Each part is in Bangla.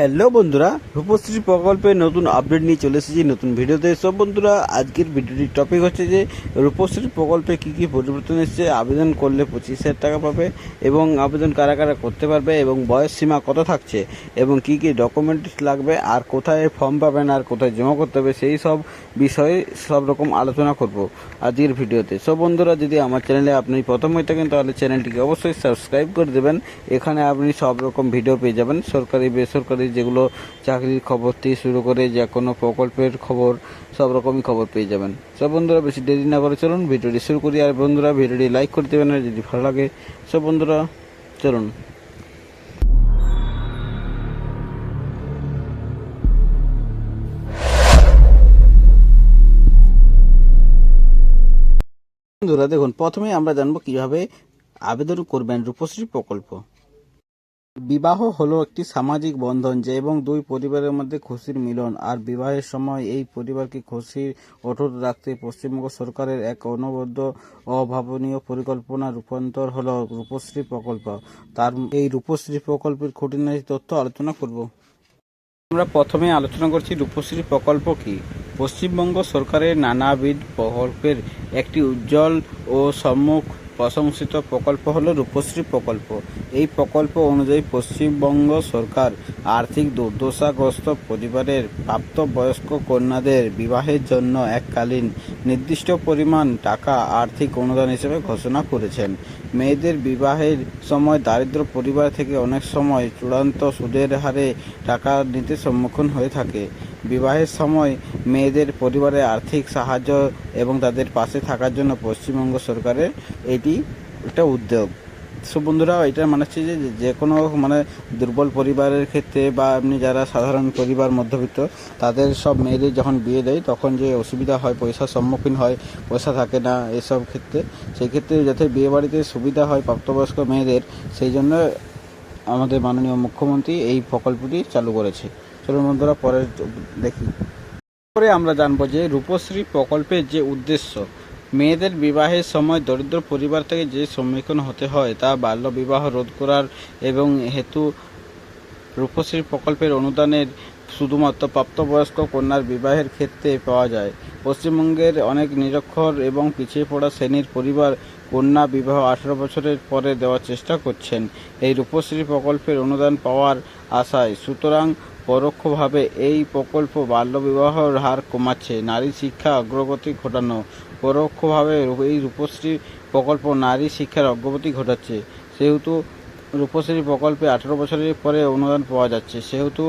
হ্যালো বন্ধুরা, রূপশ্রী প্রকল্পের নতুন আপডেট নিয়ে চলে এসেছি নতুন ভিডিওতে। সব বন্ধুরা, আজকের ভিডিওটির টপিক হচ্ছে যে, রূপশ্রী প্রকল্পে কী কী পরিবর্তন এসেছে, আবেদন করলে পঁচিশ হাজার টাকা পাবে এবং আবেদন কারা কারা করতে পারবে এবং বয়স সীমা কত থাকছে এবং কী কী ডকুমেন্টস লাগবে, আর কোথায় ফর্ম পাবেন আর কোথায় জমা করতে হবে, সেই সব বিষয়ে সব রকম আলোচনা করব আজকের ভিডিওতে। সব বন্ধুরা, যদি আমার চ্যানেলে আপনি প্রথম হয়ে থাকেন, তাহলে চ্যানেলটিকে অবশ্যই সাবস্ক্রাইব করে দেবেন। এখানে আপনি সব রকম ভিডিও পেয়ে যাবেন, সরকারি, বেসরকারি যেগুলো চাকরির খবর থেকে শুরু করে যে কোনো প্রকল্পের খবর, সব রকমই খবর পেয়ে যাবেন। সব বন্ধুরা, বেশি দেরি না করে চলুন, ভিডিওটি শুরু করি। আর বন্ধুরা, ভিডিওটি লাইক করে দেবেন, আর যদি ভালো লাগে সব বন্ধুরা, চলুন। বন্ধুরা, দেখুন প্রথমে আমরা জানব কীভাবে আবেদন করবেন রূপশ্রী প্রকল্প। বিবাহ হলো একটি সামাজিক বন্ধন যে এবং দুই পরিবারের মধ্যে খুশির মিলন। আর বিবাহের সময় এই পরিবারকে খুশি অটুট রাখতে পশ্চিমবঙ্গ সরকারের এক অনবদ্য, অভাবনীয় পরিকল্পনা রূপান্তর হলো রূপশ্রী প্রকল্প। তার এই রূপশ্রী প্রকল্পের খুঁটিনাটি তথ্য আলোচনা করব। আমরা প্রথমে আলোচনা করছি রূপশ্রী প্রকল্প কি? পশ্চিমবঙ্গ সরকারের নানাবিধ প্রকল্পের একটি উজ্জ্বল ও সম্মুখ প্রশংসিত প্রকল্প হল রূপশ্রী প্রকল্প। এই প্রকল্প অনুযায়ী পশ্চিমবঙ্গ সরকার আর্থিক দুর্দশাগ্রস্ত পরিবারের প্রাপ্তবয়স্ক কন্যাদের বিবাহের জন্য এককালীন নির্দিষ্ট পরিমাণ টাকা আর্থিক অনুদান হিসেবে ঘোষণা করেছেন। মেয়েদের বিবাহের সময় দারিদ্র পরিবার থেকে অনেক সময় চূড়ান্ত সুদের হারে টাকা নিতে সম্মুখীন হয়ে থাকে। বিবাহের সময় মেয়েদের পরিবারে আর্থিক সাহায্য এবং তাদের পাশে থাকার জন্য পশ্চিমবঙ্গ সরকারের এটি একটা উদ্যোগ। সো বন্ধুরা, এটা মানে হচ্ছে যে যে কোনো মানে দুর্বল পরিবারের ক্ষেত্রে বা এমনি যারা সাধারণ পরিবার মধ্যবিত্ত, তাদের সব মেয়েদের যখন বিয়ে দেয়, তখন যে অসুবিধা হয়, পয়সার সম্মুখীন হয়, পয়সা থাকে না এসব ক্ষেত্রে, সেই ক্ষেত্রে যাতে বিয়ে বাড়িতে সুবিধা হয় প্রাপ্তবয়স্ক মেয়েদের, সেই জন্য আমাদের মাননীয় মুখ্যমন্ত্রী এই প্রকল্পটি চালু করেছে। চলুন বন্ধুরা, পরে দেখি। পরে আমরা জানব যে রূপশ্রী প্রকল্পের যে উদ্দেশ্য মেয়েদের বিবাহের সময় দরিদ্র পরিবার থেকে যে সম্মুখীন হতে হয় তা বাল্য বিবাহ রোধ করার এবং হেতু রূপশ্রী প্রকল্পের অনুদানের শুধুমাত্র প্রাপ্তবয়স্ক কন্যার বিবাহের ক্ষেত্রে পাওয়া যায়। পশ্চিমবঙ্গের অনেক নিরক্ষর এবং পিছিয়ে পড়া শ্রেণির পরিবার কন্যা বিবাহ আঠারো বছরের পরে দেওয়ার চেষ্টা করছেন। এই রূপশ্রী প্রকল্পের অনুদান পাওয়ার আশায় সুতরাং পরোক্ষভাবে এই প্রকল্প বাল্যবিবাহের হার কমাচ্ছে। নারী শিক্ষা অগ্রগতি ঘটানো পরোক্ষভাবে এই রূপশ্রী প্রকল্প নারী শিক্ষার অগ্রগতি ঘটাচ্ছে। সেহেতু রূপশ্রী প্রকল্পে আঠেরো বছরের পরে অনুদান পাওয়া যাচ্ছে। সেহেতু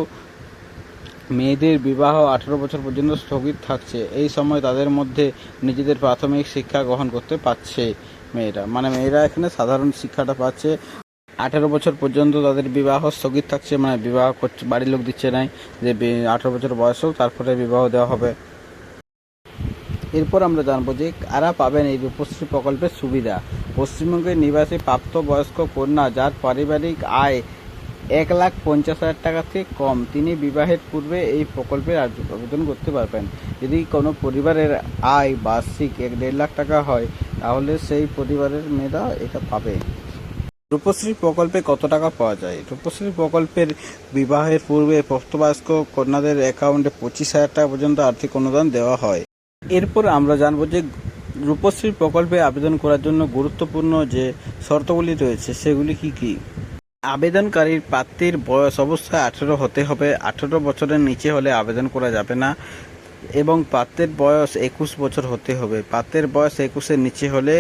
মেয়েদের বিবাহ আঠেরো বছর পর্যন্ত স্থগিত থাকছে। এই সময় তাদের মধ্যে নিজেদের প্রাথমিক শিক্ষা গ্রহণ করতে পারছে মেয়েরা। মানে মেয়েরা এখানে সাধারণ শিক্ষাটা পাচ্ছে। আঠেরো বছর পর্যন্ত তাদের বিবাহ স্থগিত থাকছে। মানে বিবাহ করছে বাড়ির লোক দিচ্ছে নাই যে আঠেরো বছর বয়স হোক তারপরে বিবাহ দেওয়া হবে। এরপর আমরা জানব যে কারা পাবেন এই রূপশ্রী প্রকল্পের সুবিধা। পশ্চিমবঙ্গের নিবাসী প্রাপ্তবয়স্ক কন্যা যার পারিবারিক আয় এক লাখ পঞ্চাশ হাজার টাকা থেকে কম, তিনি বিবাহের পূর্বে এই প্রকল্পের আবেদন করতে পারবেন। যদি কোনো পরিবারের আয় বার্ষিক এক দেড় লাখ টাকা হয়, তাহলে সেই পরিবারের মেয়েরা এটা পাবে। রূপশ্রী প্রকল্পে কত টাকা পাওয়া যায়? রূপশ্রী প্রকল্পের বিবাহের পূর্বে প্রাপ্তবয়স্ক কন্যাদের অ্যাকাউন্টে পঁচিশ হাজার টাকা পর্যন্ত আর্থিক অনুদান দেওয়া হয়। এরপর আমরা জানব যে রূপশ্রী প্রকল্পে আবেদন করার জন্য গুরুত্বপূর্ণ যে শর্তগুলি রয়েছে, সেগুলি কি কি? আবেদনকারীর প্রার্থীর বয়স অবশ্যই আঠেরো হতে হবে। আঠেরো বছরের নিচে হলে আবেদন করা যাবে না এবং প্রার্থীর বয়স একুশ বছর হতে হবে। প্রার্থীর বয়স একুশের নিচে হলে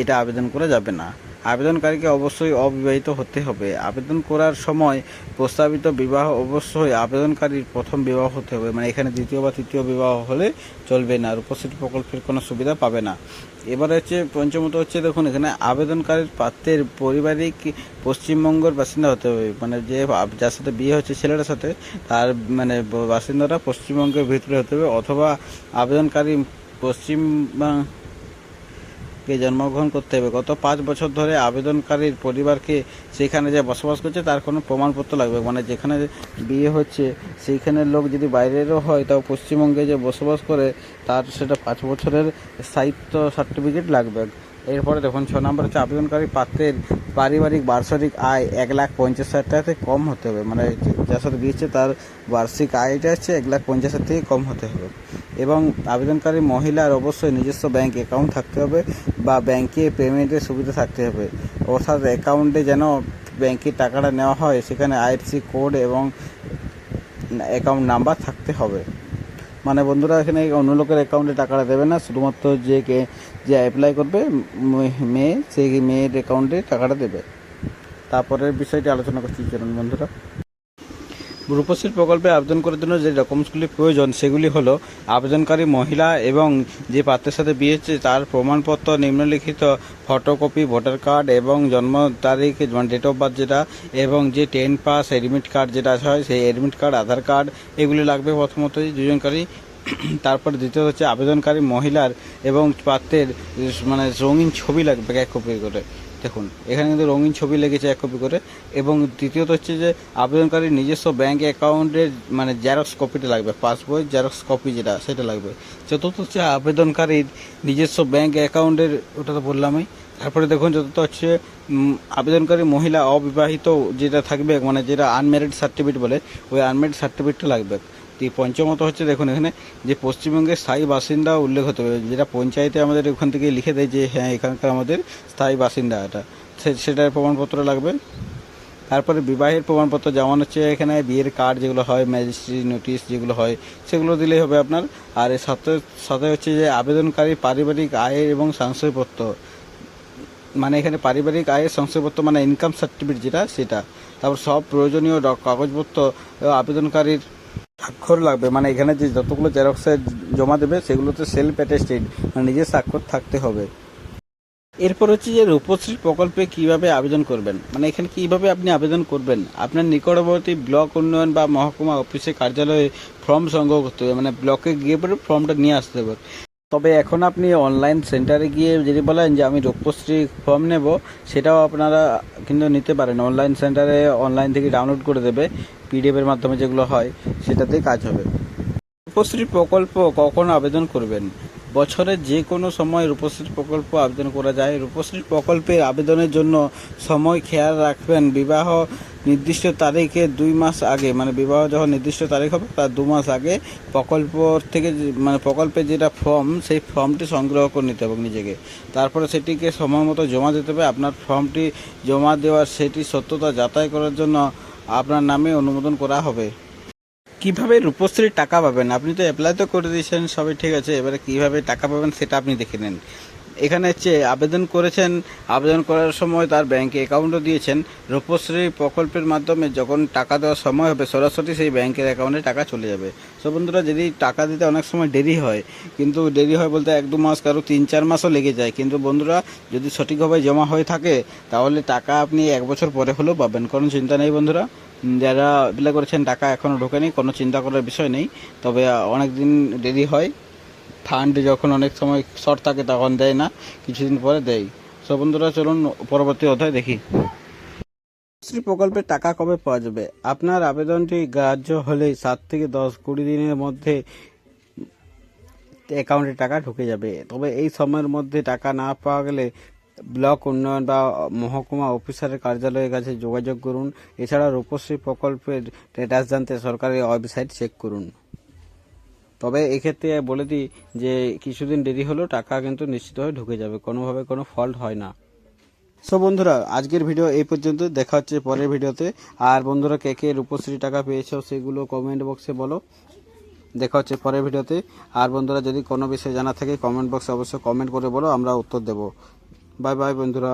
এটা আবেদন করা যাবে না। আবেদনকারীকে অবশ্যই অবিবাহিত হতে হবে। আবেদন করার সময় প্রস্তাবিত বিবাহ অবশ্যই আবেদনকারীর প্রথম বিবাহ হতে হবে। মানে এখানে দ্বিতীয় বা তৃতীয় বিবাহ হলে চলবে না রূপশ্রী প্রকল্পের কোনো সুবিধা পাবে না। এবারে হচ্ছে পঞ্চমত হচ্ছে দেখুন, এখানে আবেদনকারীর পাত্রের পারিবারিক পশ্চিমবঙ্গের বাসিন্দা হতে হবে। মানে যে যার সাথে বিয়ে হচ্ছে ছেলেটার সাথে, তার মানে বাসিন্দারা পশ্চিমবঙ্গের ভিতরে হতে হবে। অথবা আবেদনকারী পশ্চিম কে জন্মগ্রহণ করতে হবে? গত পাঁচ বছর ধরে আবেদনকারীর পরিবারকে সেখানে যে বসবাস করছে, তার কোনো প্রমাণপত্র লাগবে? মানে যেখানে বিয়ে হচ্ছে সেইখানের লোক যদি বাইরেরও হয়, তাও পশ্চিমবঙ্গে যে বসবাস করে, তার সেটা পাঁচ বছরের স্থায়িত্ব সার্টিফিকেট লাগবে। এরপরে দেখুন, ছ নম্বর হচ্ছে আবেদনকারী পাত্রের পারিবারিক বার্ষিক আয় এক লাখ পঞ্চাশ হাজার টাকা থেকে কম হতে হবে। মানে যার সাথে বিয়েছে তার বার্ষিক আয়টা হচ্ছে এক লাখ পঞ্চাশ হাজার থেকে কম হতে হবে। এবং আবেদনকারী মহিলার অবশ্যই নিজস্ব ব্যাংক অ্যাকাউন্ট থাকতে হবে বা ব্যাংকে পেমেন্টের সুবিধা থাকতে হবে। অর্থাৎ অ্যাকাউন্টে যেন ব্যাংকের টাকাটা নেওয়া হয়, সেখানে আইএফসি কোড এবং অ্যাকাউন্ট নাম্বার থাকতে হবে। মানে বন্ধুরা, এখানে অন্য লোকের অ্যাকাউন্টে টাকাটা দেবে না। শুধুমাত্র যে কে, যে অ্যাপ্লাই করবে মেয়ে, সেই মেয়ের অ্যাকাউন্টে টাকাটা দেবে। তারপরের বিষয়টি আলোচনা করছি, চলুন বন্ধুরা। রূপশ্রী প্রকল্পে আবেদন করার জন্য যে ডকুমেন্টসগুলি প্রয়োজন, সেগুলি হলো আবেদনকারী মহিলা এবং যে পাত্রের সাথে বিয়ে হচ্ছে তার প্রমাণপত্র, নিম্নলিখিত ফটোকপি ভোটার কার্ড এবং জন্ম তারিখ মানে ডেট অফ বার্থ যেটা এবং যে টেন পাস এডমিট কার্ড যেটা হয় সেই অ্যাডমিট কার্ড আধার কার্ড এগুলি লাগবে প্রথমত দুজনকারী তারপর দ্বিতীয় হচ্ছে আবেদনকারী মহিলার এবং পাত্রের মানে রঙিন ছবি লাগবে এক কপি করে। দেখুন, এখানে কিন্তু রঙিন ছবি লেগেছে এক কপি করে। এবং তৃতীয়ত হচ্ছে যে, আবেদনকারীর নিজস্ব ব্যাঙ্ক অ্যাকাউন্টের মানে জেরক্স কপিটা লাগবে পাসবই জেরক্স কপি যেটা, সেটা লাগবে। চতুর্থ হচ্ছে আবেদনকারীর নিজস্ব ব্যাঙ্ক অ্যাকাউন্টের ওটা তো বললামই। তারপরে দেখুন, চতুর্থ হচ্ছে আবেদনকারী মহিলা অবিবাহিত যেটা থাকবে মানে যেটা আনম্যারিড সার্টিফিকেট বলে, ওই আনম্যারিড সার্টিফিকেটটা লাগবে। পঞ্চমত হচ্ছে দেখুন, এখানে যে পশ্চিমবঙ্গের স্থায়ী বাসিন্দা উল্লেখ হতে হবে যেটা পঞ্চায়েতে আমাদের ওখান থেকে লিখে দেয় যে হ্যাঁ এখানকার আমাদের স্থায়ী বাসিন্দা এটা। সেটার প্রমাণপত্র লাগবে। তারপরে বিবাহের প্রমাণপত্র যেমন হচ্ছে এখানে বিয়ের কার্ড যেগুলো হয় ম্যাজিস্ট্রি নোটিশ যেগুলো হয়, সেগুলো দিলেই হবে আপনার। আর এর সাথে সাথে হচ্ছে যে আবেদনকারী পারিবারিক আয়ের এবং সংশয়পত্র মানে এখানে পারিবারিক আয়ের সংশয়পত্র মানে ইনকাম সার্টিফিকেট যেটা, সেটা। তারপর সব প্রয়োজনীয় কাগজপত্র, আবেদনকারীর স্বাক্ষর লাগবে। মানে এখানে যে যতগুলো জেরক্সে জমা দেবে, সেগুলোতে সেলফ অ্যাটেস্টেড মানে নিজের স্বাক্ষর থাকতে হবে। এরপর হচ্ছে যে রূপশ্রী প্রকল্পে কীভাবে আবেদন করবেন? মানে এখানে কীভাবে আপনি আবেদন করবেন? আপনার নিকটবর্তী ব্লক উন্নয়ন বা মহকুমা অফিসে কার্যালয়ে ফর্ম সংগ্রহ করতে হবে। মানে ব্লকে গিয়ে পরে ফর্মটা নিয়ে আসতে হবে। তবে এখন আপনি অনলাইন সেন্টারে গিয়ে যদি বলেন যে আমি রূপশ্রী ফর্ম নেব, সেটাও আপনারা কিন্তু নিতে পারেন। অনলাইন সেন্টারে অনলাইন থেকে ডাউনলোড করে দেবে পিডিএফ এর মাধ্যমে যেগুলো হয়, সেটাতেই কাজ হবে। রূপশ্রী প্রকল্প কখন আবেদন করবেন? বছরের যে কোনো সময় রূপশ্রী প্রকল্প আবেদন করা যায়। রূপশ্রী প্রকল্পের আবেদনের জন্য সময় খেয়াল রাখবেন। বিবাহ নির্দিষ্ট তারিখে দুই মাস আগে মানে বিবাহ যখন নির্দিষ্ট তারিখ হবে, তার দু মাস আগে প্রকল্প থেকে মানে প্রকল্পের যেটা ফর্ম সেই ফর্মটি সংগ্রহ করে নিতে হবে নিজেকে। তারপরে সেটিকে সময় মতো জমা দিতে হবে। আপনার ফর্মটি জমা দেওয়ার সেটি সত্যতা যাচাই করার জন্য আপনার নামে অনুমোদন করা হবে। কীভাবে রূপশ্রীর টাকা পাবেন? আপনি তো অ্যাপ্লাই তো করে দিয়েছেন, সবই ঠিক আছে। এবারে কীভাবে টাকা পাবেন, সেটা আপনি দেখে নেন। এখানে আবেদন করেছেন, আবেদন করার সময় তার ব্যাংকে অ্যাকাউন্টও দিয়েছেন। রূপশ্রী প্রকল্পের মাধ্যমে যখন টাকা দেওয়ার সময় হবে, সরাসরি সেই ব্যাংকের অ্যাকাউন্টে টাকা চলে যাবে। সো বন্ধুরা, যদি টাকা দিতে অনেক সময় দেরি হয়, কিন্তু দেরি হয় বলতে এক দু মাস, কারও তিন চার মাসও লেগে যায়। কিন্তু বন্ধুরা, যদি সঠিকভাবে জমা হয়ে থাকে, তাহলে টাকা আপনি এক বছর পরে হলেও পাবেন। কোনো চিন্তা নেই বন্ধুরা। যারা অ্যাপ্লাই করেছেন, টাকা এখনও ঢোকেনি, কোনো চিন্তা করার বিষয় নেই। তবে অনেক দিন দেরি হয়। ফান্ড যখন অনেক সময় শর্ট থাকে তখন দেয় না, কিছুদিন পরে দেয়। সব বন্ধুরা, চলুন পরবর্তী অধ্যায় দেখি। শ্রী প্রকল্পের টাকা কবে পাওয়া যাবে? আপনার আবেদনটি গ্রাহ্য হলে সাত থেকে দশ কুড়ি দিনের মধ্যে অ্যাকাউন্টে টাকা ঢুকে যাবে। তবে এই সময়ের মধ্যে টাকা না পাওয়া গেলে ব্লক উন্নয়ন বা মহকুমা অফিসারের কার্যালয়ের কাছে যোগাযোগ করুন। এছাড়া রূপশ্রী প্রকল্পের স্ট্যাটাস জানতে সরকারি ওয়েবসাইট চেক করুন। তবে এক্ষেত্রে বলে দিই যে কিছুদিন দেরি হলেও টাকা কিন্তু নিশ্চিতভাবে ঢুকে যাবে, কোনোভাবে কোনো ফল্ট হয় না। সো বন্ধুরা, আজকের ভিডিও এই পর্যন্ত, দেখা হচ্ছে পরের ভিডিওতে আর বন্ধুরা, কে কে রূপশ্রী টাকা পেয়েছ সেগুলো কমেন্ট বক্সে বলো। দেখা হচ্ছে পরের ভিডিওতে আর বন্ধুরা, যদি কোনো বিষয়ে জানা থাকে কমেন্ট বক্সে অবশ্যই কমেন্ট করে বলো, আমরা উত্তর দেব। বাই বাই বন্ধুরা।